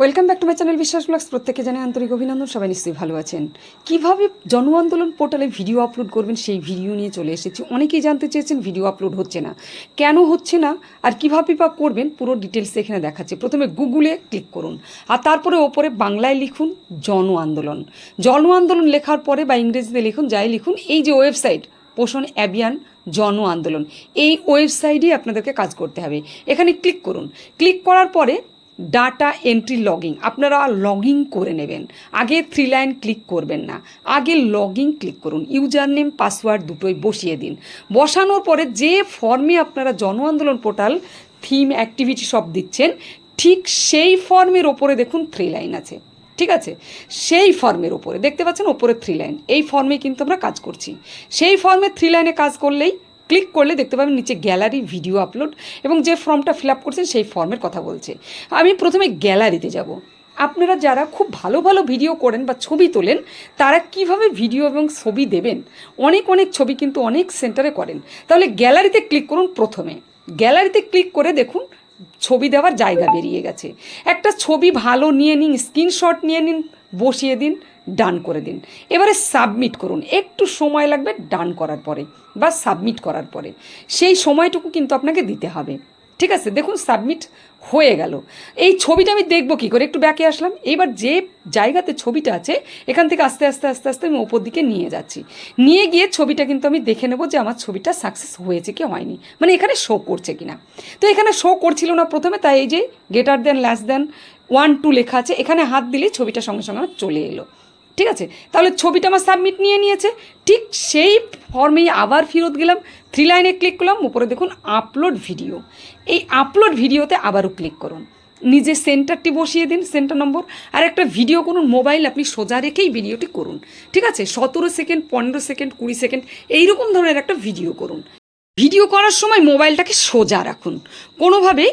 Welcome back to my channel Biswas blogs প্রত্যেকে জানে আন্তরিক অভিনন্দন, সবাই নিশ্চয়ই ভালো আছেন। কীভাবে জন আন্দোলন পোর্টালে ভিডিও আপলোড করবেন সেই ভিডিও নিয়ে চলে এসেছি। অনেকেই জানতে চেয়েছেন ভিডিও আপলোড হচ্ছে না। কেন হচ্ছে না? আর কীভাবে বা করবেন? পুরো ডিটেলস এখানে দেখাচ্ছে। প্রথমে গুগলে ক্লিক করুন। আর তারপরে ওপরে বাংলায় লিখুন জন আন্দোলন জন আন্দোলন লেখার পরে বা ইংরেজিতে লিখুন, যাই লিখুন, এই যে ওয়েবসাইট পোষণ অ্যাবিয়ান জন আন্দোলন এই ওয়েবসাইটেই আপনাদেরকে কাজ করতে হবে। এখানে ক্লিক করুন। ক্লিক করার পরে ডাটা এন্ট্রি লগিং আপনারা লগিং করে নেবেন। আগে থ্রি লাইন ক্লিক করবেন না। আগে লগিং ক্লিক করুন। ইউজার নেম পাসওয়ার্ড দুটোই বসিয়ে দিন। বসানোর পরে যে ফর্মে আপনারা জন আন্দোলন পোর্টাল থিম অ্যাক্টিভিটি সব দিচ্ছেন, ঠিক সেই ফর্মের ওপরে দেখুন থ্রি লাইন আছে। ঠিক আছে? সেই ফর্মের ওপরে। দেখতে পাচ্ছেন ওপরে থ্রি লাইন এই ফর্মে কিন্তু আমরা কাজ করছি। সেই ফর্মে থ্রি লাইনে কাজ করলেই ক্লিক করলে দেখতে পাবেন নিচে গ্যালারি ভিডিও আপলোড এবং যে ফর্মটা ফিল আপ করছেন সেই ফর্মের কথা বলছে। আমি প্রথমে গ্যালারিতে যাব। আপনারা যারা খুব ভালো ভালো ভিডিও করেন বা ছবি তোলেন, তারা কীভাবে ভিডিও এবং ছবি দেবেন? অনেক অনেক ছবি কিন্তু অনেক সেন্টারে করেন। তাহলে গ্যালারিতে ক্লিক করুন প্রথমে। গ্যালারিতে ক্লিক করে দেখুন ছবি দেওয়ার জায়গা বেরিয়ে গেছে। একটা ছবি ভালো নিয়ে নিন, স্ক্রিনশট নিয়ে নিন, বসিয়ে দিন। ডান করে দিন। এবারে সাবমিট করুন। একটু সময় লাগবে ডান করার পরে বা সাবমিট করার পরে। সেই সময়টুকু কিন্তু আপনাকে দিতে হবে। ঠিক আছে? দেখুন, সাবমিট হয়ে গেল। এই ছবিটা আমি দেখব কী করে? একটু ব্যাকে আসলাম। এবার যে জায়গাতে ছবিটা আছে, এখান থেকে আস্তে আস্তে আস্তে আস্তে আমি ওপর দিকে নিয়ে যাচ্ছি। নিয়ে গিয়ে ছবিটা কিন্তু আমি দেখে নেব যে আমার ছবিটা সাকসেস হয়েছে কি হয়নি। মানে এখানে শো করছে কিনা। তো এখানে শো করছিল না প্রথমে, তাই এই যে গেটার দেন ল্যাস দেন ওয়ান টু লেখা আছে। এখানে হাত দিলেই ছবিটা সঙ্গে সঙ্গে আমার চলে এলো। ঠিক আছে? তাহলে ছবিটা আমার সাবমিট নিয়ে নিয়েছে। ঠিক সেই ফর্মেই আবার ফেরত গেলাম। থ্রি লাইনে ক্লিক করলাম। উপরে দেখুন আপলোড ভিডিও এই আপলোড ভিডিওতে আবারও ক্লিক করুন। নিজে সেন্টারটি বসিয়ে দিন সেন্টার নম্বর আর একটা ভিডিও করুন মোবাইল আপনি সোজা রেখেই ভিডিওটি করুন। ঠিক আছে? সতেরো সেকেন্ড পনেরো সেকেন্ড কুড়ি সেকেন্ড এইরকম ধরনের একটা ভিডিও করুন। ভিডিও করার সময় মোবাইলটাকে সোজা রাখুন। কোনোভাবেই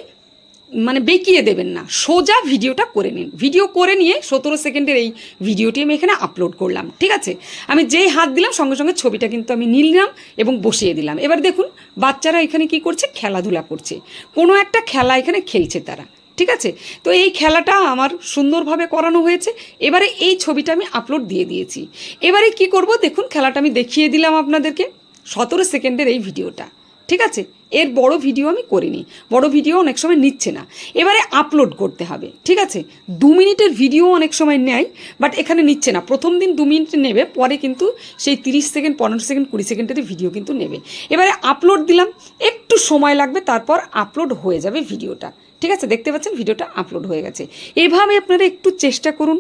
মানে বেঁকিয়ে দেবেন না। সোজা ভিডিওটা করে নিন। ভিডিও করে নিয়ে সতেরো সেকেন্ডের এই ভিডিওটি আমি এখানে আপলোড করলাম, ঠিক আছে? আমি যেই হাত দিলাম, সঙ্গে সঙ্গে ছবিটা কিন্তু আমি নিলাম এবং বসিয়ে দিলাম। এবার দেখুন, বাচ্চারা এখানে কি করছে? খেলাধুলা করছে। কোনো একটা খেলা এখানে খেলছে তারা, ঠিক আছে? তো এই খেলাটা আমার সুন্দরভাবে করানো হয়েছে। এবারে এই ছবিটা আমি আপলোড দিয়ে দিয়েছি। এবারে কি করব? দেখুন, খেলাটা আমি দেখিয়ে দিলাম আপনাদেরকে। সতেরো সেকেন্ডের এই ভিডিওটা। ঠিক আছে? এর বড় ভিডিও আমি করিনি। বড় ভিডিও অনেক সময় নিচ্ছে না। এবারে আপলোড করতে হবে, ঠিক আছে? দু মিনিটের ভিডিও অনেক সময় নেয় বাট এখানে নিচ্ছে না। প্রথম দিন দু মিনিট নেবে, পরে কিন্তু সেই তিরিশ সেকেন্ড, পনেরো সেকেন্ড, কুড়ি সেকেন্ডের ভিডিও কিন্তু নেবে। এবারে আপলোড দিলাম, একটু সময় লাগবে, তারপর আপলোড হয়ে যাবে ভিডিওটা ঠিক আছে? দেখতে পাচ্ছেন ভিডিওটা আপলোড হয়ে গেছে। এভাবে আপনারা একটু চেষ্টা করুন,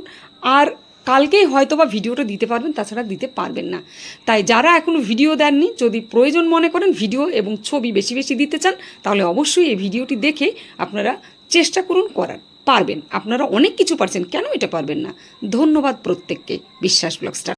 আর কালকেই হয়তো বা ভিডিওটা দিতে পারবেন, তাছাড়া দিতে পারবেন না। তাই যারা এখনও ভিডিও দেননি, যদি প্রয়োজন মনে করেন ভিডিও এবং ছবি বেশি বেশি দিতে চান, তাহলে অবশ্যই এই ভিডিওটি দেখে আপনারা চেষ্টা করুন করার। পারবেন। আপনারা অনেক কিছু পারছেন, কেন এটা পারবেন না? ধন্যবাদ প্রত্যেককে। বিশ্বাস ব্লগস্টার।